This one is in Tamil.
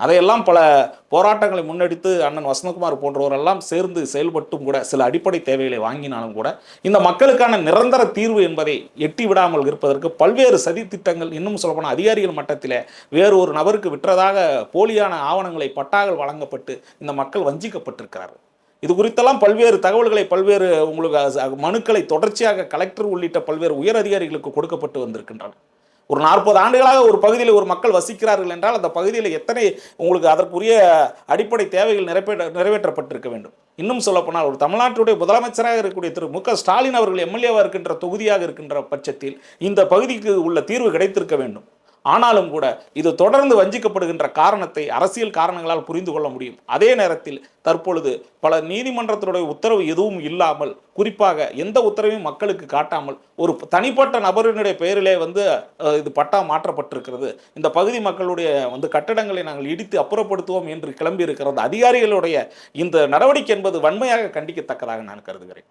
அதையெல்லாம் பல போராட்டங்களை முன்னெடுத்து அண்ணன் வசந்தகுமார் போன்றவரெல்லாம் சேர்ந்து செயல்பட்டும் கூட சில அடிப்படை தேவைகளை வாங்கினாலும் கூட இந்த மக்களுக்கான நிரந்தர தீர்வு என்பதை எட்டி விடாமல் இருப்பதற்கு பல்வேறு சதி திட்டங்கள் இன்னும் சொல்லப்போனால் அதிகாரிகள் மட்டத்தில் வேறு ஒரு நபருக்கு விற்றதாக போலியான ஆவணங்களை பட்டாகள் வழங்கப்பட்டு இந்த மக்கள் வஞ்சிக்கப்பட்டிருக்கிறார்கள். இது குறித்தெல்லாம் பல்வேறு தகவல்களை பல்வேறு உங்களுக்கு மனுக்களை தொடர்ச்சியாக கலெக்டர் உள்ளிட்ட பல்வேறு உயர் அதிகாரிகளுக்கு கொடுக்கப்பட்டு வந்திருக்கின்றன. ஒரு நாற்பது ஆண்டுகளாக ஒரு பகுதியில் ஒரு மக்கள் வசிக்கிறார்கள் என்றால் அந்த பகுதியில் எத்தனை உங்களுக்கு அதற்குரிய அடிப்படை தேவைகள் நிறைவேற்ற நிறைவேற்றப்பட்டிருக்க வேண்டும். இன்னும் சொல்லப்போனால் ஒரு தமிழ்நாட்டுடைய முதலமைச்சராக இருக்கக்கூடிய திரு மு ஸ்டாலின் அவர்கள் எம்எல்ஏவாக இருக்கின்ற தொகுதியாக இருக்கின்ற பட்சத்தில் இந்த பகுதிக்கு உள்ள தீர்வு கிடைத்திருக்க வேண்டும். ஆனாலும் கூட இது தொடர்ந்து வஞ்சிக்கப்படுகின்ற காரணத்தை அரசியல் காரணங்களால் புரிந்து கொள்ள முடியும். அதே நேரத்தில் தற்பொழுது பல நீதிமன்றத்தினுடைய உத்தரவு எதுவும் இல்லாமல் குறிப்பாக எந்த உத்தரவையும் மக்களுக்கு காட்டாமல் ஒரு தனிப்பட்ட நபரினுடைய பெயரிலே வந்து இது பட்டா மாற்றப்பட்டிருக்கிறது. இந்த பகுதி மக்களுடைய வந்து கட்டடங்களை நாங்கள் இடித்து அப்புறப்படுத்துவோம் என்று கிளம்பியிருக்கிறது அந்த அதிகாரிகளுடைய இந்த நடவடிக்கை என்பது வன்மையாக கண்டிக்கத்தக்கதாக நான் கருதுகிறேன்.